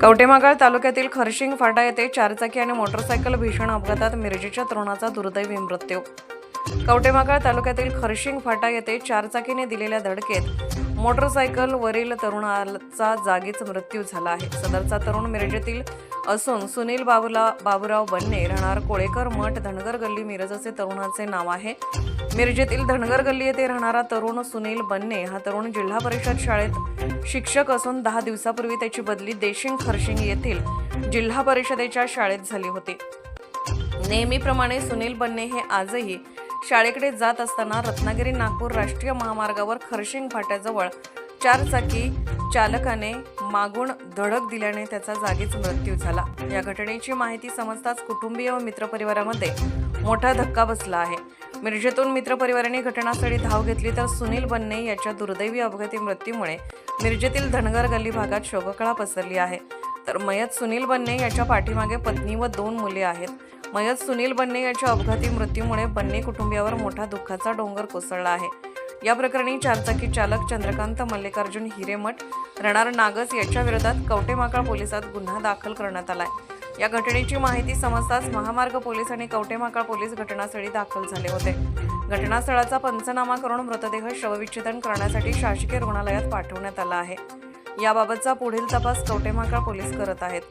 कवटेमागाळ तालुक्यातील खरशिंग फाटा येथे चारचाकी आणि मोटरसायकल भीषण अपघातात मिरजेच्या तरुणाचा दुर्दैवी मृत्यू. कवटेमागाळ तालुक्यातील खरशिंग फाटा येथे चारचाकीने दिलेल्या धडकेत मोटरसायकलवरील तरुणाचा जागीच मृत्यू झाला आहे. सदरचा तरुण मिरजेतील असून सुनील बाबूला बाबुराव बन्ने राहणार कोळेकर मठ धनगर गल्ली मिरज असे तरुणाचे नाव आहे. मिरजेतील धनगर गल्ली येथे राहणारा तरुण सुनील बन्ने हा तरुण जिल्हा परिषद शाळेत शिक्षक असून दहा दिवसापूर्वी त्याची बदली देशिंग खरशिंग येथील जिल्हा परिषदेच्या शाळेत झाली होती. नेहमीप्रमाणे सुनील बन्ने हे आजही शाळेकडे जात असताना रत्नागिरी नागपूर राष्ट्रीय महामार्गावर खरशिंग फाट्याजवळ चारचाकी चालकाने मागून धडक दिल्याने त्याचा जागीच मृत्यू झाला. या घटनेची माहिती समजताच कुटुंबीय व मित्रपरिवारामध्ये मोठा धक्का बसला आहे. मिरजेतून मित्रपरिवाराने घटनास्थळी धाव घेतली तर सुनील बन्ने याच्या दुर्दैवी अपघाती मृत्यूमुळे मिरजेतील धनगर गल्ली भागात शोककळा पसरली आहे. तर मयत सुनील बन्ने याच्या पाठीमागे पत्नी व दोन मुले आहेत. मयत सुनील बन्ने याच्या अपघाती मृत्यूमुळे बन्ने कुटुंबियावर मोठा दुःखाचा डोंगर कोसळला आहे. या प्रकरणी चारचाकी चालक चंद्रकांत मल्लिकार्जुन हिरेमठ रणार नागस याच्याविरोधात कवटेमाकळ पोलिसात गुन्हा दाखल करण्यात आलाय. या घटनेची माहिती समजताच महामार्ग पोलीस आणि कवटेमाकळ पोलीस घटनास्थळी दाखल झाले होते. घटनास्थळाचा पंचनामा करून मृतदेह शवविच्छेदन करण्यासाठी शासकीय रुग्णालयात पाठवण्यात आला आहे. याबाबतचा पुढील तपास कवटेमाकळ पोलीस करत आहेत.